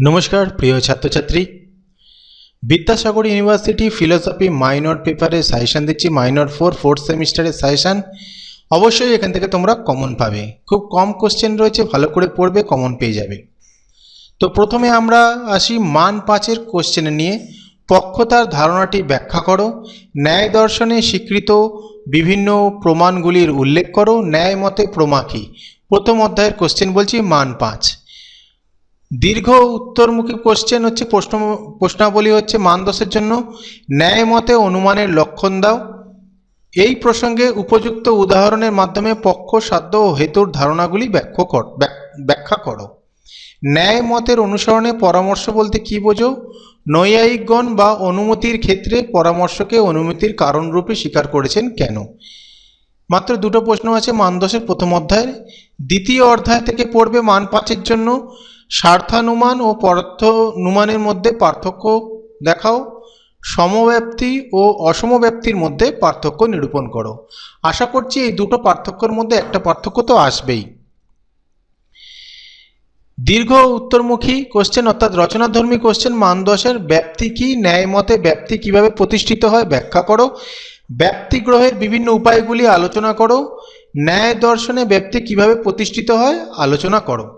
নমস্কার, প্রিয় ছাত্রছাত্রী। বিদ্যাসাগর ইউনিভার্সিটি ফিলোসফি মাইনর পেপারে সাজেশান দিচ্ছি, মাইনর ফোর, ফোর্থ সেমিস্টারের সাজেশান। অবশ্যই এখান থেকে তোমরা কমন পাবে। খুব কম কোশ্চেন রয়েছে, ভালো করে পড়বে, কমন পেয়ে যাবে। তো প্রথমে আমরা আসি মান পাঁচের কোশ্চেনে নিয়ে। পক্ষতার ধারণাটি ব্যাখ্যা করো। ন্যায় দর্শনে স্বীকৃত বিভিন্ন প্রমাণগুলির উল্লেখ করো। ন্যায় মতে প্রমা কী? প্রথম অধ্যায়ের কোশ্চেন বলছি মান পাঁচ। দীর্ঘ উত্তরমুখী কোশ্চেন হচ্ছে, প্রশ্ন, প্রশ্নাবলী হচ্ছে মান দশের জন্য ন্যায় মতে অনুমানের লক্ষণ দাও। এই প্রসঙ্গে উপযুক্ত উদাহরণের মাধ্যমে পক্ষ, সাধ্য ও হেতুর ধারণাগুলি ব্যাখ্যা কর ব্যাখ্যা করো। ন্যায় মতের অনুসরণে পরামর্শ বলতে কি বোঝো? নৈয়ায়িকগণ বা অনুমতির ক্ষেত্রে পরামর্শকে অনুমতির কারণরূপে স্বীকার করেছেন কেন? মাত্র দুটো প্রশ্ন আছে মান দশের প্রথম অধ্যায়ের। দ্বিতীয় অধ্যায় থেকে পড়বে মান পাঁচের জন্য। স্বার্থানুমান ও পরার্থনুমানের মধ্যে পার্থক্য দেখাও। সমব্যাপ্তি ও অসমব্যাপ্তির মধ্যে পার্থক্য নিরূপণ করো। আশা করছি এই দুটো পার্থক্যের মধ্যে একটা পার্থক্য তো আসবেই। দীর্ঘ উত্তরমুখী কোশ্চেন অর্থাৎ রচনাধর্মী কোশ্চেন মান দশের ব্যাপ্তি কি, ন্যায় মতে ব্যাপ্তি কীভাবে প্রতিষ্ঠিত হয়, ব্যাখ্যা করো। ব্যাপ্তি গ্রহের বিভিন্ন উপায়গুলি আলোচনা করো। ন্যায় দর্শনে ব্যাপ্তি কীভাবে প্রতিষ্ঠিত হয়, আলোচনা করো।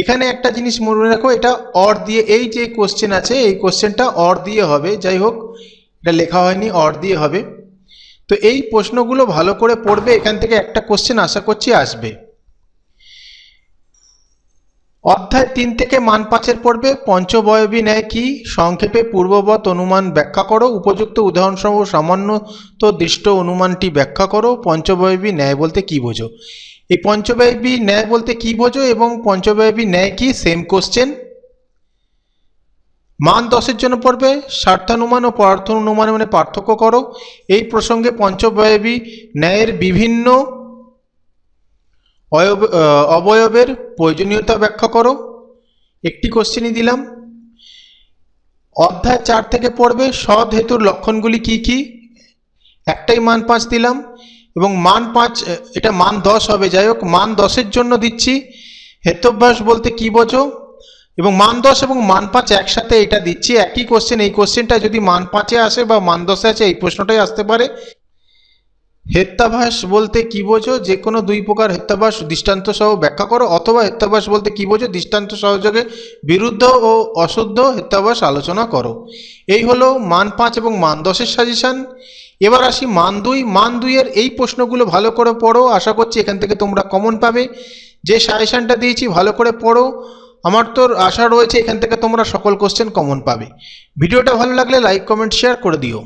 এখানে একটা জিনিস মনে রাখো, এটা অর দিয়ে, এই যে কোশ্চেন আছে, এই কোশ্চেনটা অর দিয়ে হবে। যাই হোক, এটা লেখা হয়নি, অর দিয়ে হবে। তো এই প্রশ্নগুলো ভালো করে পড়বে, এখান থেকে একটা কোশ্চেন আশা করছি আসবে। অধ্যায় তিন থেকে মান পাঁচের পড়বে পঞ্চবয়বী ন্যায় কি? সংক্ষেপে পূর্ববৎ অনুমান ব্যাখ্যা করো, উপযুক্ত উদাহরণসহ সামান্য তো দৃষ্ট অনুমানটি ব্যাখ্যা করো পঞ্চবয়বী ন্যায় বলতে কি বোঝো? এই পঞ্চবয়বী ন্যায় বলতে কি বোঝো এবং পঞ্চবয়বী ন্যায় কি? সেম কোশ্চেন মান দশের জন্য পড়বে, স্বার্থানুমান ও পরার্থ অনুমানে মানে পার্থক্য করো। এই প্রসঙ্গে পঞ্চবয়বী ন্যায়ের বিভিন্ন অয়ব- অবয়বের প্রয়োজনীয়তা ব্যাখ্যা করো। একটি কোশ্চেনই দিলাম। অধ্যায় চার থেকে পড়বে সৎ হেতুর লক্ষণগুলি কি কি? একটাই মান পাঁচ দিলাম। এবং মান পাঁচ এটা মান দশ হবে। যাই হোক, মান দশের জন্য দিচ্ছি। হেতভ্যাস বলতে কি বোঝো? এবং মান দশ এবং মান পাঁচ একসাথে এটা দিচ্ছি। একই কোশ্চেন এই কোশ্চেনটা যদি মান পাঁচে আসে বা মান দশে আছে এই প্রশ্নটাই আসতে পারে। হেত্যাভাস বলতে কি বোঝো? যে কোনো দুই প্রকার হেত্যাভাস দৃষ্টান্ত সহ ব্যাখ্যা করো। অথবা হেত্যাভাস বলতে কি বোঝো? দৃষ্টান্ত সহযোগে বিরুদ্ধ ও অশুদ্ধ হেত্যাভাস আলোচনা করো। এই হলো মান পাঁচ এবং মান দশের সাজেশান এবার আসি মান দুই মান দুইয়ের এই প্রশ্নগুলো ভালো করে পড়ো। আশা করছি এখান থেকে তোমরা কমন পাবে। যে সাজেশানটা দিয়েছি ভালো করে পড়ো। আমার তোর আশা রয়েছে এখান থেকে তোমরা সকল কোশ্চেন কমন পাবে। ভিডিওটা ভালো লাগলে লাইক কমেন্ট শেয়ার করে দিও।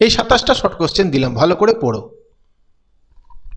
এই সাতাশটা শর্ট কোশ্চেন দিলাম, ভালো করে পড়ো।